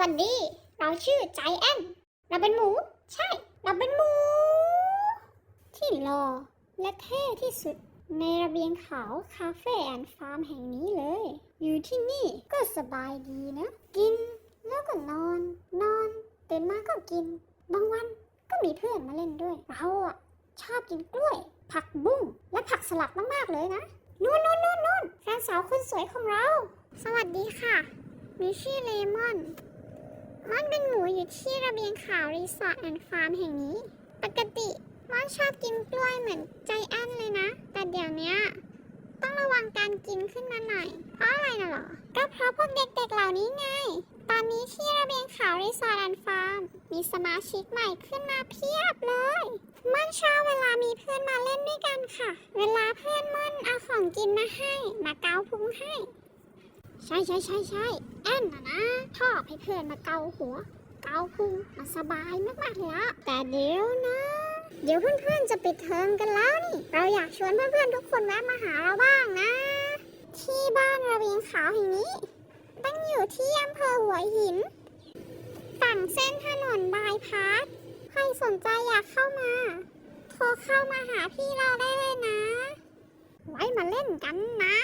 วัสดี เราชื่อใจแอนเราเป็นหมู ใช่ เราเป็นหมู ที่หล่อและเท่ที่สุด ในระเบียงขาวคาเฟ่แอนฟาร์มแห่งนี้เลย อยู่ที่นี่ก็สบายดีนะ กินแล้วก็นอน นอนตื่นมาก็กิน บางวันก็มีเพื่อนมาเล่นด้วย เราอะชอบกินกล้วย ผักบุ้งและผักสลัดมากๆเลยนะนู่นนู่นนู่นนู่นแฟนสาวคนสวยของเรา สวัสดีค่ะ มีชื่อเลมอน อยู่ที่ระเบียงขาวรีสอร์ทแอนด์ฟาร์มแห่งนี้ ปกติม่อนชอบกินกล้วยเหมือนใจแอนเลยนะ แต่เดี๋ยวเนี้ยต้องระวังการกินขึ้นมาหน่อย เพราะอะไรน่ะหรอ ก็เพราะพวกเด็กๆเหล่านี้ไง ตอนนี้ที่ระเบียงขาวรีสอร์ทแอนด์ฟาร์มมีสมาชิกใหม่ขึ้นมาเพียบเลย ม่อนชอบเวลามีเพื่อนมาเล่นด้วยกันค่ะ เวลาเพื่อนม่อนเอาของกินมาให้ มาเกาพุงให้ ใช่ใช่ใช่ใช่แอนนะนะชอบให้เพื่อนมาเกาหัว เกาพุงมันสบายมากๆเลยอะแต่เดี๋ยวนะ เดี๋ยวเพื่อนๆจะปิดเทอมกันแล้วนี่ เราอยากชวนเพื่อนๆทุกคนแวะมาหาเราบ้างนะ ที่บ้านระเบียงขาวแห่งนี้ ตั้งอยู่ที่อำเภอหัวหิน ฝั่งเส้นถนนบายพาสใครสนใจอยากเข้ามา โทรเข้ามาหาพี่เราได้เลยนะ ไว้มาเล่นกันนะ